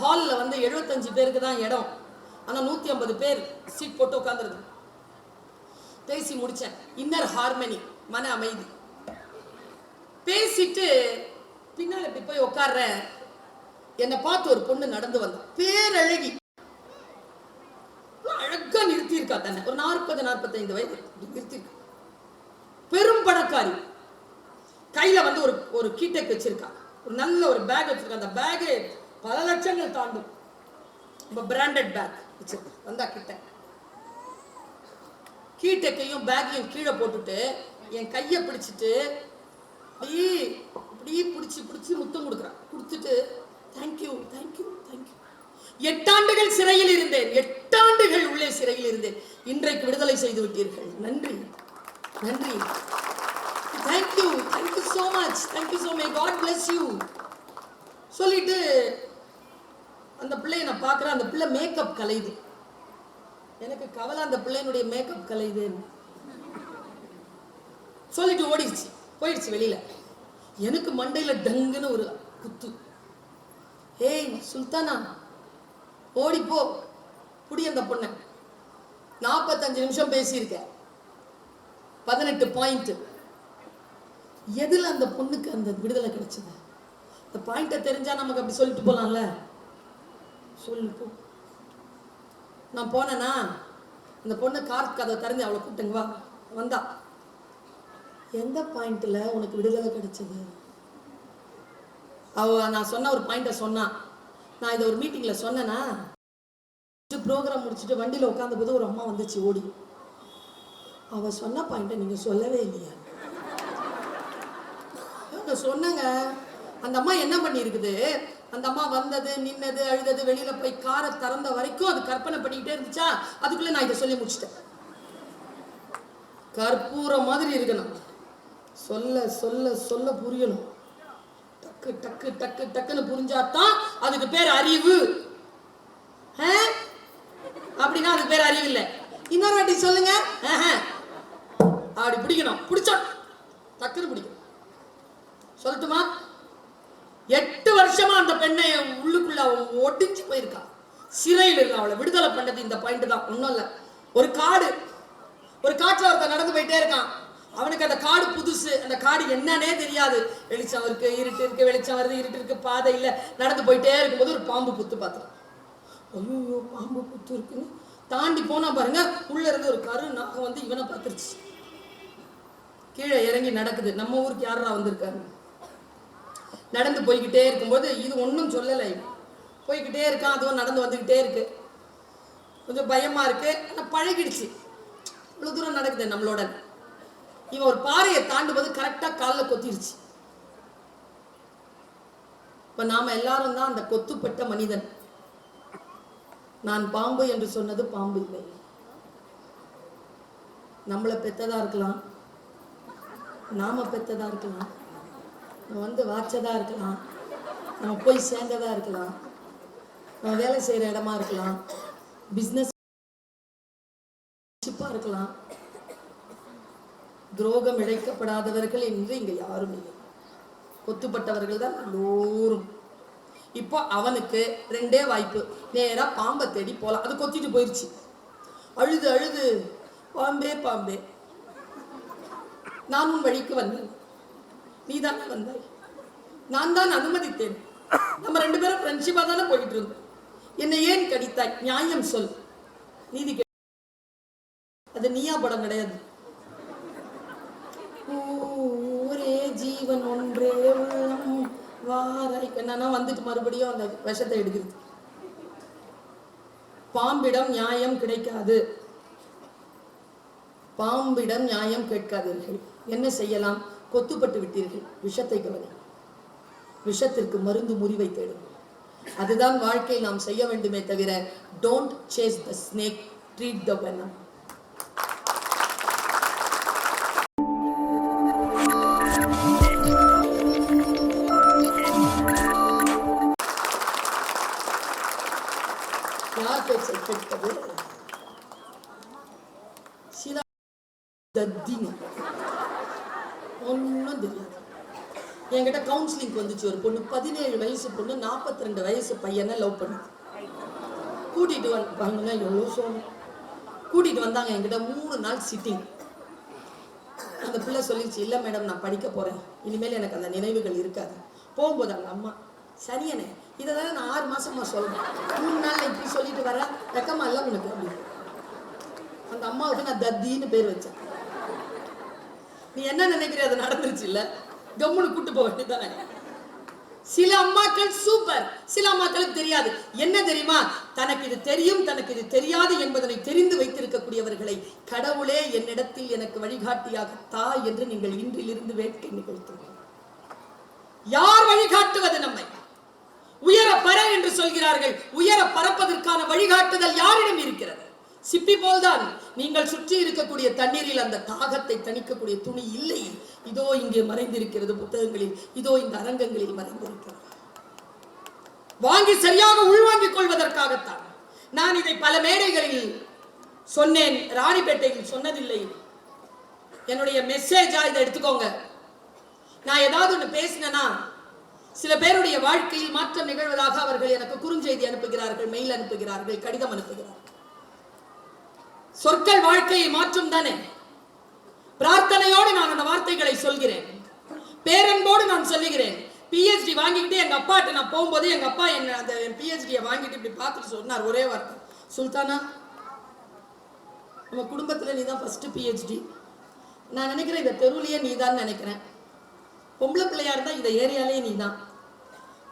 ஹாலில் வந்து எழுபத்தஞ்சு பேருக்கு தான் இடம். ஆனால் நூற்றி ஐம்பது பேர் சீட் போட்டு உட்காந்துருது பேசி முடித்தேன் இன்னர் ஹார்மனி மன அமைதி. பேசிட்டு பின்னால் இப்படி போய் உட்காடுறேன் என்னை பார்த்து ஒரு பொண்ணு நடந்து வந்தா. பேரழகி. அழகா நிறுத்தியிருக்கா தன்னை. ஒரு நாற்பது நாற்பத்தைந்து வயது. நிறுத்தியிருக்கா. பெரும் பணக்காரி. கையில வந்து ஒரு ஒரு கீட்டெக் வச்சிருக்கா. ஒரு நல்ல ஒரு பேக் வச்சிருக்கா. அந்த பேகு பல லட்சங்கள் தாண்டும். இப்போ பிராண்டட் பேக் வச்சிருக்கா வந்தா கிட்ட. கீட்டக்கையும் பேக்கையும் கீழே போட்டுட்டு என் கையை பிடிச்சிட்டு இப்படி இப்படி பிடிச்சி பிடிச்சி முத்தம் கொடுக்குறான். கொடுத்துட்டு தேங்க்யூ தேங்க்யூ தேங்க்யூ எட்டாண்டுகள் சிறையில் இருந்தேன். எட்டாண்டுகள் உள்ளே சிறையில் இருந்தேன். இன்றைக்கு விடுதலை செய்து விட்டீர்கள். நன்றி. நன்றி. Thank you thank you so much thank you so my god bless you சொல்லிட்டு அந்த பிள்ளையை நான் பார்க்குறேன். அந்த பிள்ளை மேக்கப் கலையுது. எனக்கு கவலை அந்த பிள்ளையினுடைய மேக்கப் கலையுதுன்னு. சொல்லிட்டு ஓடிடுச்சு. போயிடுச்சு வெளியில. எனக்கு மண்டையில் டங்குன்னு ஒரு குத்து. ஏய் சுல்தானா ஓடிப்போ புடி அந்த பொண்ணை. நாற்பத்தஞ்சு நிமிஷம் பேசியிருக்க பதினெட்டு பாயிண்ட் எதில் அந்த பொண்ணுக்கு அந்த விடுதலை கிடைச்சது? அந்த பாயிண்ட்டை தெரிஞ்சா நமக்கு அப்படி சொல்லிட்டு போகலாம்ல சொல்லு போ. நான் போனேனா அந்த பொண்ணு கார் கதை திறந்து அவளை கூப்பிட்டுங்க வா. வந்தா. எந்த பாயிண்ட்ல உனக்கு விடுதலை கிடைச்சது? அவ நான் சொன்ன ஒரு பாயிண்ட்டை சொன்னான் நான் இதை ஒரு மீட்டிங்கில் சொன்னேனா ப்ரோக்ராம் முடிச்சுட்டு வண்டியில் உட்காந்த போது ஒரு அம்மா வந்துச்சு ஓடி. அவ சொன்ன பாயிண்ட்டை நீங்கள் சொல்லவே இல்லையா? சொன்னங்க சொன்னேங்க. அந்த அம்மா என்ன பண்ணியிருக்குது அந்த அம்மா வந்தது நின்னது அழுதது வெளியில போய் காரை திறந்த வரைக்கும் அது கற்பனை பண்ணிக்கிட்டே இருந்துச்சா? அதுக்குள்ள நான் இதை சொல்லி முடிச்சிட்டேன். கற்பூரம் மாதிரி இருக்கணும். சொல்ல சொல்ல சொல்ல புரியணும். டக்கு டக்கு டக்கு டக்குன்னு புரிஞ்சாதான் அதுக்கு பேர் அறிவு. அப்படின்னா அதுக்கு பேர் அறிவு இல்லை. இன்னொரு வாட்டி சொல்லுங்க. அப்படி பிடிக்கணும். பிடிச்சோம். டக்குன்னு பிடிக்கணும் சொல்லட்டுமா? எட்டு வருஷமா அந்த பெண்ணை உள்ளுக்குள்ள அவ போயிருக்கா. சிறையில் இருக்கா அவளை விடுதலை பண்ணது இந்த பாயிண்ட் தான். ஒன்றும் இல்லை. ஒரு காடு. ஒரு காட்டுல ஒருத்தன் நடந்து போயிட்டே இருக்கான். அவனுக்கு அந்த காடு புதுசு. அந்த காடு என்னன்னே தெரியாது. வெளிச்சம் இருக்கு இருட்டு இருக்கு வெளிச்சம் வருது இருட்டு இருக்கு பாதை இல்லை. நடந்து போயிட்டே இருக்கும்போது ஒரு பாம்பு புத்து பார்த்தான் ஐயோ பாம்பு புத்து இருக்குன்னு தாண்டி போனா பாருங்க. உள்ள இருந்து ஒரு கரு நாகம் வந்து இவனை பார்த்துருச்சு. கீழே இறங்கி நடக்குது. நம்ம ஊருக்கு யாரா வந்திருக்காரு நடந்து போய்கிட்டே இருக்கும்போது இது ஒன்றும் சொல்லலை. போய்கிட்டே இருக்கான் அதுவும் நடந்து வந்துக்கிட்டே இருக்கு. கொஞ்சம் பயமா இருக்கு. ஆனால் பழகிடுச்சு. இவ்வளோ தூரம் நடக்குது நம்மளோட. இவன் ஒரு பாறையை தாண்டும்போது கரெக்டாக காலில் கொத்திருச்சு. இப்போ நாம எல்லாரும் தான் அந்த கொத்துப்பட்ட மனிதன். நான் பாம்பு என்று சொன்னது பாம்பு இல்லை. நம்மளை பெத்ததா இருக்கலாம். நாம பெத்ததா இருக்கலாம். நம்ம வந்து வாச்சதா இருக்கலாம். நம்ம போய் சேர்ந்ததா இருக்கலாம். நம்ம வேலை செய்கிற இடமா இருக்கலாம். பிஸ்னஸ் இருக்கலாம். துரோகம் இழைக்கப்படாதவர்கள் என்று இங்கே யாரும் இல்லை. கொத்துப்பட்டவர்கள் தான் எல்லோரும். இப்போ அவனுக்கு ரெண்டே வாய்ப்பு. நேராக பாம்பை தேடி போகலாம் அது கொத்திட்டு போயிடுச்சு அழுது அழுது பாம்பே பாம்பே. நான் உன் வழிக்கு வந்தேன். நீதானே வந்தாய் நான் தான் அனுமதித்தேன். நம்ம ரெண்டு பேரும் ஃப்ரெண்ட்ஷிப்பாக தானே போயிட்டு இருந்தோம் என்னை ஏன் கடித்தாய் நியாயம் சொல். நீதி கே- அது நீயா படம் கிடையாது. ஊரே ஜீவன் ஒன்றே உள்ளம். வாராய் என்னன்னா வந்துட்டு மறுபடியும் அந்த விஷத்தை எடுக்கிறது. பாம்பிடம் நியாயம் கிடைக்காது. பாம்பிடம் நியாயம் கேட்காதீர்கள் என்ன செய்யலாம்? கொத்துப்பட்டு விட்டீர்கள். விஷத்தை கவனி விஷத்திற்கு மருந்து முறிவை தேடும். அதுதான் வாழ்க்கையில் நாம் செய்ய வேண்டுமே தவிர don't chase the snake treat the venom யார் பேச்சை கேட்பது சில தத்தினி ஒன்றும் தெரியாது என்கிட்ட கவுன்சிலிங் வந்துச்சு. ஒரு பொண்ணு பதினேழு வயசு பொண்ணு 42 ரெண்டு வயசு பையனை லவ் பண்ணுது. கூட்டிட்டு வந்தாங்க எவ்வளோ சோகம். கூட்டிட்டு வந்தாங்க என்கிட்ட மூணு நாள் சிட்டிங் அந்த பிள்ளை சொல்லிடுச்சு இல்லை மேடம் நான் படிக்க போறேன். இனிமேல் எனக்கு அந்த நினைவுகள் இருக்காது. போகும்போது அவங்க அம்மா சரியனே இதை தானே நான் ஆறு மாசமா சொல்றேன். மூணு நாள் இப்படி சொல்லிட்டு வர வெக்கமா இல்லை உனக்கு. அப்படின்னு. அந்த அம்மாவுக்கு நான் தத்தின்னு பேர் வச்சேன். நீ என்ன நினைக்கிற அது நடந்துருச்சு இல்லை? கம்முன்னு கூட்டு போக வேண்டியதானே சில அம்மாக்கள் சூப்பர் சில அம்மாக்களுக்கு தெரியாது. என்ன தெரியுமா? தனக்கு இது தெரியும் தனக்கு இது தெரியாது என்பதனை தெரிந்து வைத்திருக்கக்கூடியவர்களை கடவுளே என்னிடத்தில் எனக்கு வழிகாட்டியாக தா என்று நீங்கள் இன்றிலிருந்து வேட்கை நிகழ்த்துங்கள். யார் வழிகாட்டுவது நம்மை? உயர பற என்று சொல்கிறார்கள். உயர பறப்பதற்கான வழிகாட்டுதல் யாரிடம் இருக்கிறது? சிப்பி போல்தான். நீங்கள் சுற்றி இருக்கக்கூடிய தண்ணீரில் அந்த தாகத்தை தணிக்கக்கூடிய துணி இல்லை. இதோ இங்கே மறைந்திருக்கிறது புத்தகங்களில். இதோ இந்த அரங்கங்களில் மறைந்திருக்கிறது. வாங்கி சரியாக உள்வாங்கிக் கொள்வதற்காகத்தான். நான் இதை பல மேடைகளில் சொன்னேன். ராணிப்பேட்டையில் சொன்னதில்லை. என்னுடைய மெசேஜா இதை எடுத்துக்கோங்க. நான் ஏதாவது ஒன்று பேசினேன்னா சில பேருடைய வாழ்க்கையில் மாற்றம் நிகழ்வதாக அவர்கள் எனக்கு குறுஞ்செய்தி அனுப்புகிறார்கள் மெயில் அனுப்புகிறார்கள் கடிதம் அனுப்புகிறார்கள். சொற்கள் வாழ்க்கையை மாற்றும் தானே? பிரார்த்தனையோடு நான் அந்த வார்த்தைகளை சொல்கிறேன். பேரன்போடு நான் சொல்லுகிறேன். பிஹெச்டி வாங்கிக்கிட்டு எங்க அப்பாட்ட நான் போகும்போது எங்க அப்பா என்ன அந்த பிஹெச்டியை வாங்கிட்டு இப்படி பார்த்துட்டு சொன்னார். ஒரே வார்த்தை. சுல்தானா நம்ம குடும்பத்தில் நீ தான் ஃபஸ்ட்டு பிஹெச்டி நான் நினைக்கிறேன் இந்த தெருவிலேயே நீ தான் நினைக்கிறேன். பொம்பளை பிள்ளையா இருந்தா இந்த ஏரியாலேயே நீ தான்.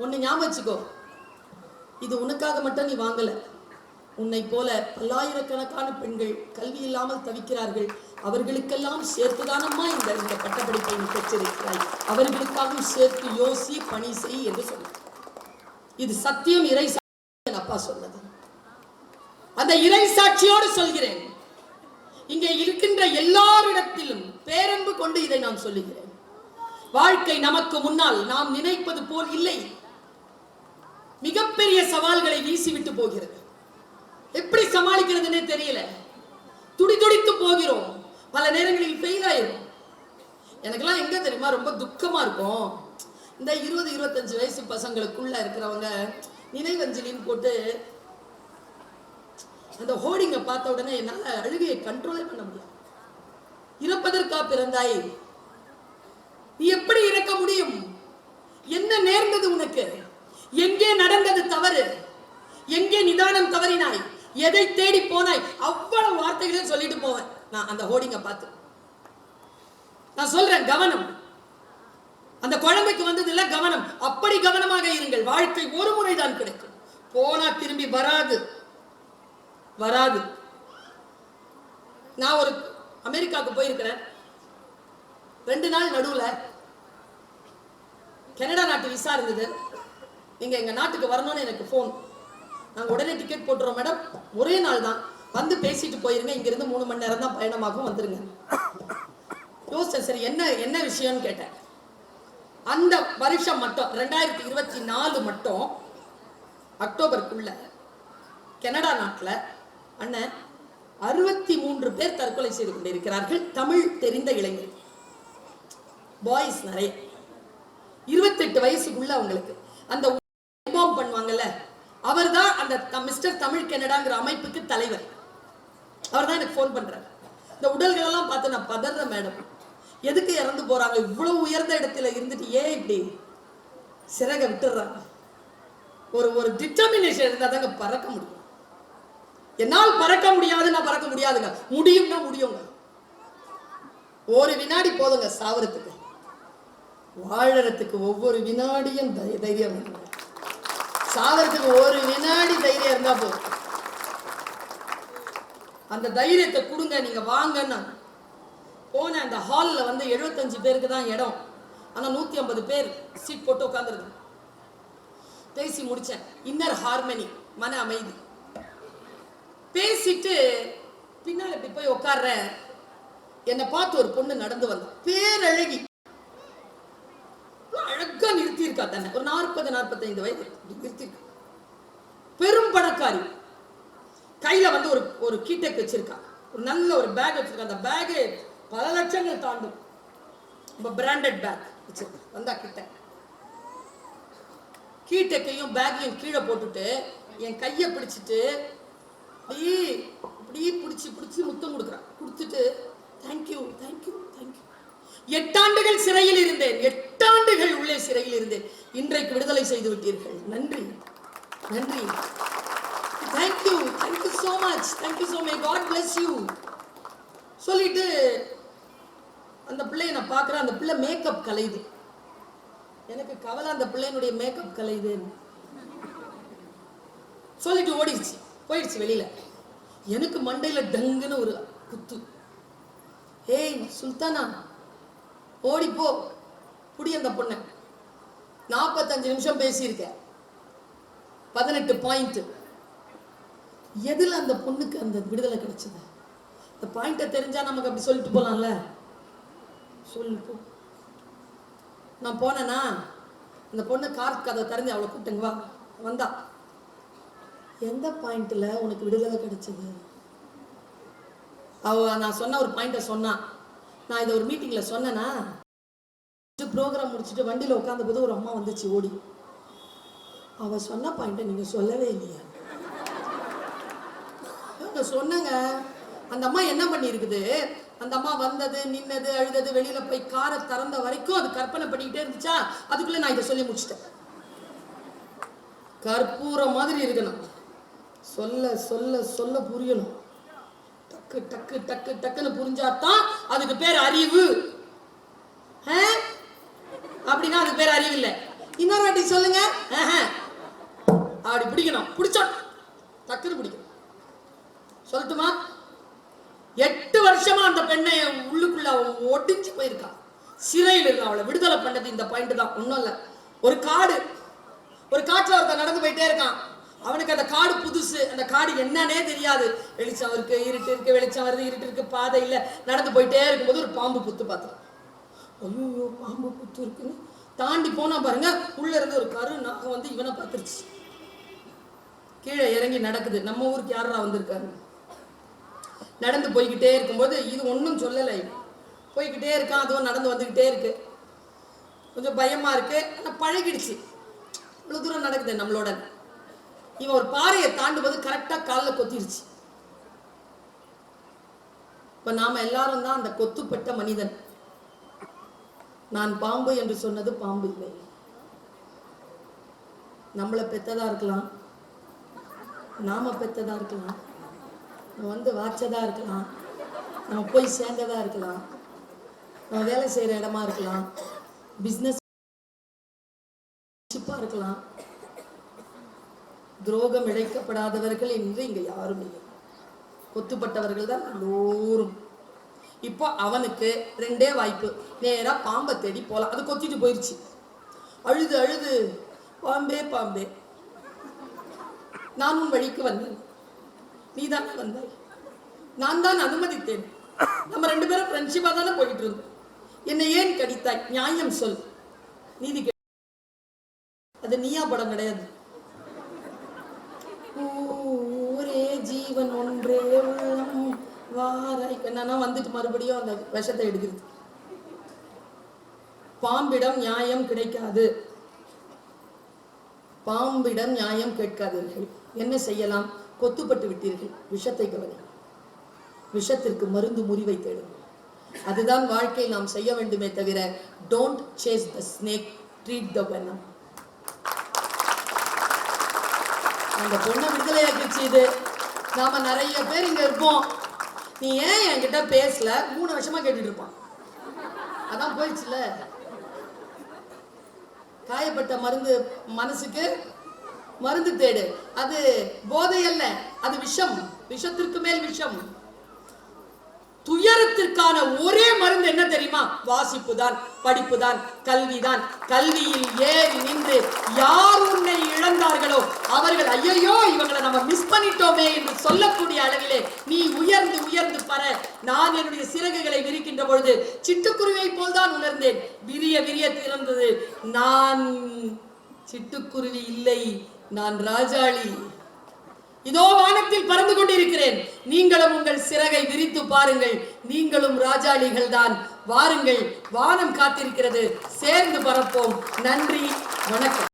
ஒன்று ஞாபகம் வச்சுக்கோ. இது உனக்காக மட்டும் நீ வாங்கலை. உன்னை போல பல்லாயிரக்கணக்கான பெண்கள் கல்வி இல்லாமல் தவிக்கிறார்கள். அவர்களுக்கெல்லாம் சேர்த்துதானம்மா இந்த இந்த பட்டப்படிப்பை நீ பெற்றிருக்கிறாய் அவர்களுக்காகவும் சேர்த்து யோசி பணி செய் என்று சொன்னார். இது சத்தியம் இறை என் அப்பா சொன்னது. அந்த இறை சாட்சியோடு சொல்கிறேன். இங்கே இருக்கின்ற எல்லாரிடத்திலும் பேரன்பு கொண்டு இதை நான் சொல்லுகிறேன். வாழ்க்கை நமக்கு முன்னால் நாம் நினைப்பது போல் இல்லை. மிகப்பெரிய சவால்களை வீசிவிட்டு போகிறது. எப்படி சமாளிக்கிறதுனே தெரியல. துடி துடித்து போகிறோம். பல நேரங்களில் ஃபெயில் ஆயிரும். எனக்கெல்லாம் எங்க தெரியுமா ரொம்ப துக்கமா இருக்கும். இந்த இருபது இருபத்தஞ்சு வயசு பசங்களுக்குள்ள இருக்கிறவங்க நினைவஞ்சலின்னு போட்டு அந்த ஹோர்டிங்கை பார்த்த உடனே என்னால் அழுகையை கண்ட்ரோலே பண்ண முடியாது. இறப்பதற்கா பிறந்தாய்? நீ எப்படி இறக்க முடியும்? என்ன நேர்ந்தது உனக்கு? எங்கே நடந்தது தவறு? எங்கே நிதானம் தவறினாய்? எதை தேடி போனாய்? அவ்வளவு வார்த்தைகளையும் சொல்லிட்டு போவேன். நான் அந்த ஹோர்டிங்கை பார்த்து. நான் சொல்றேன் கவனம். அந்த குழந்தைக்கு வந்தது கவனம். அப்படி கவனமாக இருங்கள். வாழ்க்கை ஒரு முறைதான் கிடைக்கும். போனா திரும்பி வராது. வராது. நான் ஒரு அமெரிக்காவுக்கு போயிருக்கிறேன். ரெண்டு நாள் நடுவில் கனடா நாட்டு விசா இருந்தது. நீங்கள் எங்க நாட்டுக்கு வரணும்னு எனக்கு ஃபோன் நாங்கள் உடனே டிக்கெட் போட்டுறோம் மேடம் ஒரே நாள் தான். வந்து பேசிட்டு போயிருங்க. இங்கிருந்து மூணு மணி நேரம் தான் பயணமாகும். வந்துருங்க. யோசிச்சேன் சரி என்ன என்ன விஷயம்னு கேட்டேன். அந்த வருஷம் மட்டும் ரெண்டாயிரத்தி இருபத்தி நாலு மட்டும் அக்டோபருக்குள்ள கனடா நாட்டுல அண்ணன் அறுபத்தி மூன்று பேர் தற்கொலை செய்து கொண்டிருக்கிறார்கள். தமிழ் தெரிந்த இளைஞர். பாய்ஸ் நிறைய. இருபத்தெட்டு வயசுக்குள்ள அவங்களுக்கு. அந்த இன்ஃபார்ம் பண்ணுவாங்கல்ல அவர் தான் அந்த மிஸ்டர் தமிழ் கனடாங்கிற அமைப்புக்கு தலைவர். அவர் தான் எனக்கு ஃபோன் பண்ணுறாரு இந்த உடல்கள் எல்லாம் பார்த்து நான் பதற மேடம் எதுக்கு இறந்து போறாங்க? இவ்வளவு உயர்ந்த இடத்துல இருந்துட்டு ஏன் இப்படி சிறக விட்டுறாங்க? ஒரு ஒரு டிட்டர்மினேஷன் இருந்தால் தாங்க பறக்க முடியும். என்னால் பறக்க முடியாது நான் பறக்க முடியாதுங்க. முடியும்னா முடியுங்க. ஒரு வினாடி போதுங்க சாவறதுக்கு வாழறதுக்கு ஒவ்வொரு வினாடியும் தை- தைரியம் வேணும் சாகிறதுக்கு ஒரு வினாடி தைரியம் இருந்தா போதும். அந்த தைரியத்தை கொடுங்க நீங்க வாங்கன்னா. போன அந்த ஹால்ல வந்து 75 பேருக்கு தான் இடம். ஆனா நூத்தி ஐம்பது பேர் சீட் போட்டு உட்காந்துருது பேசி முடிச்சேன். இன்னர் ஹார்மனி மன அமைதி. பேசிட்டு பின்னால் இப்படி போய் உட்கார்றேன். என்னை பார்த்து ஒரு பொண்ணு நடந்து வந்தா. பேரழகி. இருக்கா நிறுத்தி இருக்கா தன்னை. ஒரு நாற்பது நாற்பத்தைந்து வயது. இப்படி பெரும் பணக்காரி. கையில வந்து ஒரு ஒரு கீட்டக் வச்சிருக்கா. ஒரு நல்ல ஒரு பேக் வச்சிருக்கா. அந்த பேக் பல லட்சங்கள் தாண்டும். ரொம்ப பிராண்டட் பேக் வச்சிருக்கா. வந்தா கிட்ட கீட்டக்கையும் பேக்கையும் கீழே போட்டுட்டு என் கையை பிடிச்சிட்டு இப்படி இப்படி பிடிச்சி பிடிச்சி முத்தம் கொடுக்குறான் கொடுத்துட்டு தேங்க்யூ தேங்க்யூ தேங்க்யூ எட்டாண்டுகள் சிறையில் இருந்தேன். எட்டாண்டுகள் உள்ளே சிறையில் இருந்தேன். இன்றைக்கு விடுதலை செய்து விட்டீர்கள். நன்றி. நன்றி. Thank you thank you so much thank you so my god bless you சொல்லிட்டு அந்த பிள்ளைய நான் பார்க்குறேன். அந்த பிள்ளை மேக்கப் கலையுது. எனக்கு கவலை அந்த பிள்ளையினுடைய மேக்கப் கலையுதுன்னு சொல்லிட்டு ஓடிடுச்சு. போயிடுச்சு வெளியில. எனக்கு மண்டையில டங்குன்னு ஒரு குத்து. ஏய் சுல்தானா ஓடிப்போ போ. புடி அந்த பொண்ணு. நாற்பத்தஞ்சு நிமிஷம் பேசியிருக்க பதினெட்டு பாயிண்ட் எதில் அந்த பொண்ணுக்கு அந்த விடுதலை கிடைச்சது? அந்த பாயிண்ட்டை தெரிஞ்சா நமக்கு அப்படி சொல்லிட்டு போகலாம்ல சொல்லு போ. நான் போனேன்னா அந்த பொண்ணு கார் கதை திறந்து அவளை கூப்பிட்டுங்க வா. வந்தா. எந்த பாயிண்ட்டில் உனக்கு விடுதலை கிடைச்சது? அவ நான் சொன்ன ஒரு பாயிண்ட்டை சொன்னான் நான் இதை ஒரு மீட்டிங்கில் சொன்னேன்னா ப்ரோக்ராம் முடிச்சுட்டு வண்டியில் உட்காந்த போது ஒரு அம்மா வந்துச்சு ஓடி. அவள் சொன்ன பாயிண்ட்டை நீங்கள் சொல்லவே இல்லையா. சொன்னங்க அந்த அம்மா என்ன பண்ணியிருக்குது? அந்த அம்மா வந்தது நின்னது அழுதது வெளியில போய் காரை திறந்த வரைக்கும் அது கற்பனை பண்ணிக்கிட்டே இருந்துச்சா? அதுக்குள்ள நான் இதை சொல்லி முடிச்சிட்டேன். கற்பூரம் மாதிரி இருக்கணும். சொல்ல சொல்ல சொல்ல புரியணும். டக்கு டக்கு டக்கு டக்குன்னு புரிஞ்சாதான் அதுக்கு பேர் அறிவு. அப்படின்னா அதுக்கு பேர் அறிவு இல்லை. இன்னொரு வாட்டி சொல்லுங்க. அப்படி பிடிக்கணும். பிடிச்சோம் டக்குன்னு பிடிக்கணும் சொல்லட்டுமா? எட்டு வருஷமா அந்த பெண்ணை உள்ளுக்குள்ள அவன் ஒடிஞ்சு போயிருக்கா. சிறையில் இருக்கா அவளை விடுதலை பண்ணது இந்த பாயிண்ட் தான். ஒன்றும் இல்லை. ஒரு காடு. ஒரு காட்டுல ஒருத்தன் நடந்து போயிட்டே இருக்கான். அவனுக்கு அந்த காடு புதுசு அந்த காடு என்னன்னே தெரியாது. வெளிச்சம் இருக்கு இருட்டு இருக்கு வெளிச்சம் வருது இருட்டு இருக்கு பாதை இல்லை. நடந்து போயிட்டே இருக்கும்போது ஒரு பாம்பு புத்து பார்த்தான் ஐயோ பாம்பு புத்து இருக்குன்னு. தாண்டி போனா பாருங்க உள்ள இருந்து ஒரு கரு நாகம் வந்து இவனை பார்த்துருச்சு. கீழே இறங்கி நடக்குது. நம்ம ஊருக்கு யாரா வந்திருக்காரு நடந்து போய்கிட்டே இருக்கும்போது இது ஒன்றும் சொல்லலை போய்கிட்டே இருக்கான் அதுவும் நடந்து வந்துக்கிட்டே இருக்கு. கொஞ்சம் பயமா இருக்கு. ஆனால் பழகிடுச்சு. இவ்வளோ தூரம் நடக்குது நம்மளோட இவன் ஒரு பாறையை தாண்டும்போது கரெக்டாக காலில் கொத்திருச்சு. இப்போ நாம் எல்லாரும் தான் அந்த கொத்துப்பட்ட மனிதன். நான் பாம்பு என்று சொன்னது பாம்பு இல்லை. நம்மளை பெத்ததா இருக்கலாம். நாம பெத்ததா இருக்கலாம். நம்ம வந்து வாச்சதா இருக்கலாம். நம்ம போய் சேர்ந்ததா இருக்கலாம். நம்ம வேலை செய்கிற இடமா இருக்கலாம். பிஸ்னஸ் இருக்கலாம். துரோகம் இழைக்கப்படாதவர்கள் என்று இங்கே யாரும் இல்லை. கொத்துப்பட்டவர்கள் தான் எல்லோரும். இப்போ அவனுக்கு ரெண்டே வாய்ப்பு. நேராக பாம்பை தேடி போகலாம் அது கொத்திட்டு போயிடுச்சு அழுது அழுது பாம்பே பாம்பே. நான் உன் வழிக்கு வந்தேன். நீ தானே வந்தாய். நான் தான் அனுமதித்தேன். நம்ம ரெண்டு பேரும் ஃப்ரெண்ட்ஷிப்பாக தானே போயிட்டு இருந்தோம். என்னை ஏன் கடித்தாய்? நியாயம் சொல். நீதி கே- அது நீயா படம் கிடையாது. ஊரே ஜீவன் ஒன்றே உள்ளம். வாராய் என்னன்னா வந்துட்டு மறுபடியும் அந்த விஷத்தை எடுக்கிறது. பாம்பிடம் நியாயம் கிடைக்காது. பாம்பிடம் நியாயம் கேட்காதீர்கள் என்ன செய்யலாம்? கொத்துப்பட்டு விட்டீர்கள். விஷத்தை கவனி. விஷத்திற்கு மருந்து முறிவை தேடும். அதுதான் வாழ்க்கையில் நாம் செய்ய வேண்டுமே தவிர don't chase the snake treat the venom அந்த பொண்ணை விடுதலையாக்கிச்சு இது. நாம நிறைய பேர் இங்க இருப்போம். நீ ஏன் என்கிட்ட பேசல? மூணு வருஷமா கேட்டுட்டு இருப்பான். அதான் போயிடுச்சுல. காயப்பட்ட மருந்து மனசுக்கு மருந்து தேடு. அது போதை அல்ல அது விஷம். விஷத்திற்கு மேல் விஷம். துயரத்திற்கான ஒரே மருந்து என்ன தெரியுமா? வாசிப்பு தான் படிப்பு தான் கல்விதான். கல்வியில் ஏறி நின்று யார் உன்னை இழந்தார்களோ அவர்கள் ஐயையோ இவங்களை நம்ம மிஸ் பண்ணிட்டோமே என்று சொல்லக்கூடிய அளவிலே நீ உயர்ந்து உயர்ந்து பர. நான் என்னுடைய சிறகுகளை விரிக்கின்ற பொழுது சிட்டுக்குருவியை போல்தான் உணர்ந்தேன். விரிய விரிய திறந்தது. நான் சிட்டுக்குருவி இல்லை. நான் ராஜாளி. இதோ வானத்தில் பறந்து கொண்டிருக்கிறேன். நீங்களும் உங்கள் சிறகை விரித்து பாருங்கள். நீங்களும் ராஜாளிகள் தான் வாருங்கள் வானம் காத்திருக்கிறது. சேர்ந்து பறப்போம். நன்றி வணக்கம்.